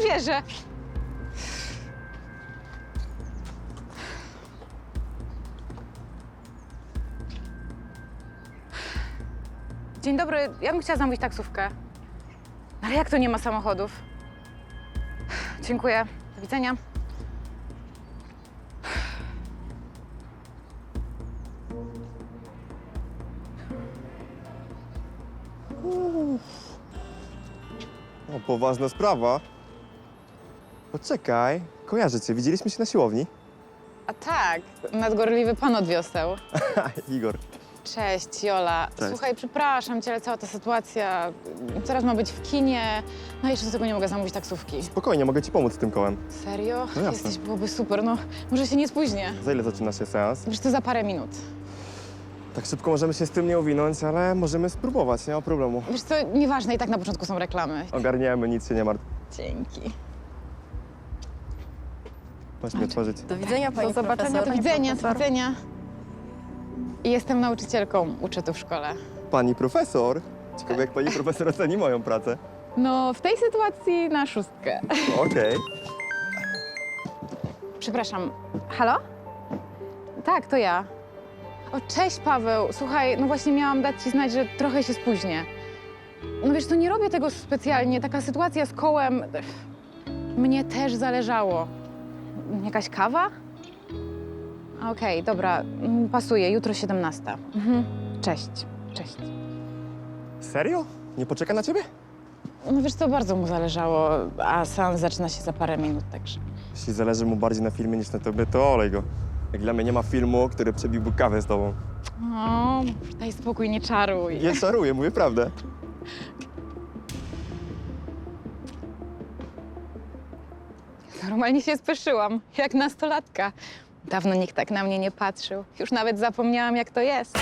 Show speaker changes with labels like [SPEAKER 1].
[SPEAKER 1] wierzę. Dzień dobry, ja bym chciała zamówić taksówkę. Ale jak to nie ma samochodów? Dziękuję. Do widzenia.
[SPEAKER 2] O, poważna sprawa. Poczekaj, kojarzę cię, widzieliśmy się na siłowni.
[SPEAKER 1] A tak, nadgorliwy pan od wioseł.
[SPEAKER 2] Igor.
[SPEAKER 1] Cześć, Jola.
[SPEAKER 2] Cześć.
[SPEAKER 1] Słuchaj, przepraszam cię, ale cała ta sytuacja. Teraz ma być w kinie. No i jeszcze do tego nie mogę zamówić taksówki.
[SPEAKER 2] Spokojnie, mogę ci pomóc z tym kołem.
[SPEAKER 1] Serio?
[SPEAKER 2] No jasne.
[SPEAKER 1] Jesteś, byłoby super. No, może się nie spóźnię.
[SPEAKER 2] Za ile zaczyna się seans?
[SPEAKER 1] Wiesz, to za parę minut.
[SPEAKER 2] Tak szybko możemy się z tym nie uwinąć, ale możemy spróbować, nie ma problemu.
[SPEAKER 1] Wiesz co, nieważne, i tak na początku są reklamy.
[SPEAKER 2] Ogarniemy, nic się nie martw.
[SPEAKER 1] Dzięki.
[SPEAKER 2] Masz mi otworzyć.
[SPEAKER 3] Do widzenia, pani
[SPEAKER 1] Do zobaczenia,
[SPEAKER 3] profesor.
[SPEAKER 1] do widzenia, do widzenia. I Jestem nauczycielką, uczę tu w szkole.
[SPEAKER 2] Pani profesor? Ciekawe, jak pani profesor oceni moją pracę.
[SPEAKER 1] No, w tej sytuacji na szóstkę.
[SPEAKER 2] Okej.
[SPEAKER 1] Przepraszam, halo? Tak, to ja. O, cześć Paweł. Słuchaj, no właśnie miałam dać ci znać, że trochę się spóźnię. No wiesz, to nie robię tego specjalnie. Taka sytuacja z kołem... Mnie też zależało. Jakaś kawa? Okej, dobra, mm, pasuje. Jutro 17. Mhm. Cześć, cześć.
[SPEAKER 2] Serio? Nie poczeka na ciebie?
[SPEAKER 1] No wiesz co, bardzo mu zależało, a seans zaczyna się za parę minut, także...
[SPEAKER 2] Jeśli zależy mu bardziej na filmie niż na tobie, to olej go. Jak dla mnie nie ma filmu, który przebiłby kawę z tobą.
[SPEAKER 1] O, daj spokój, nie czaruj.
[SPEAKER 2] Nie czaruję, mówię prawdę.
[SPEAKER 1] Normalnie się spieszyłam, jak nastolatka. Dawno nikt tak na mnie nie patrzył. Już nawet zapomniałam, jak to jest.